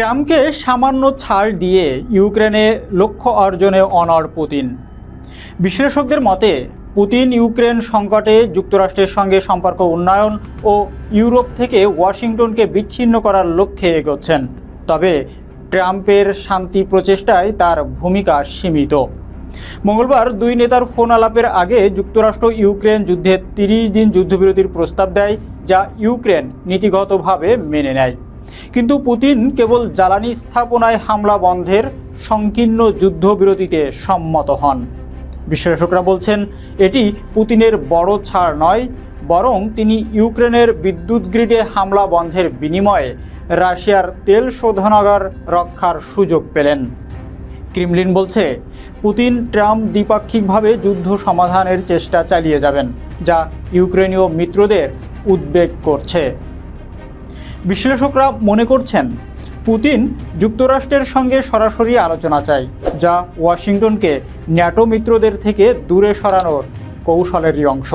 ট্রাম্পকে সামান্য ছাড় দিয়ে ইউক্রেনে লক্ষ্য অর্জনে অনড় পুতিন। বিশ্লেষকদের মতে, পুতিন ইউক্রেন সংকটে যুক্তরাষ্ট্রের সঙ্গে সম্পর্ক উন্নয়ন ও ইউরোপ থেকে ওয়াশিংটনকে বিচ্ছিন্ন করার লক্ষ্যে এগোচ্ছেন। তবে ট্রাম্পের শান্তি প্রচেষ্টায় তার ভূমিকা সীমিত। মঙ্গলবার দুই নেতার ফোন আলাপের আগে যুক্তরাষ্ট্র ইউক্রেন যুদ্ধে তিরিশ দিন যুদ্ধবিরতির প্রস্তাব দেয়, যা ইউক্রেন নীতিগতভাবে মেনে নেয়। কিন্তু পুতিন কেবল জ্বালানি স্থাপনায় হামলা বন্ধের সংকীর্ণ যুদ্ধবিরতিতে সম্মত হন। বিশ্লেষকরা বলছেন, এটি পুতিনের বড় ছাড় নয়, বরং তিনি ইউক্রেনের বিদ্যুৎ গ্রিডে হামলা বন্ধের বিনিময়ে রাশিয়ার তেল শোধনাগার রক্ষার সুযোগ পেলেন। ক্রিমলিন বলছে, পুতিন ট্রাম্প দ্বিপাক্ষিকভাবে যুদ্ধ সমাধানের চেষ্টা চালিয়ে যাবেন, যা ইউক্রেনীয় মিত্রদের উদ্বেগ করছে। বিশ্লেষকরা মনে করছেন, পুতিন যুক্তরাষ্ট্রের সঙ্গে সরাসরি আলোচনা চায়, যা ওয়াশিংটনকে ন্যাটো মিত্রদের থেকে দূরে সরানোর কৌশলেরই অংশ।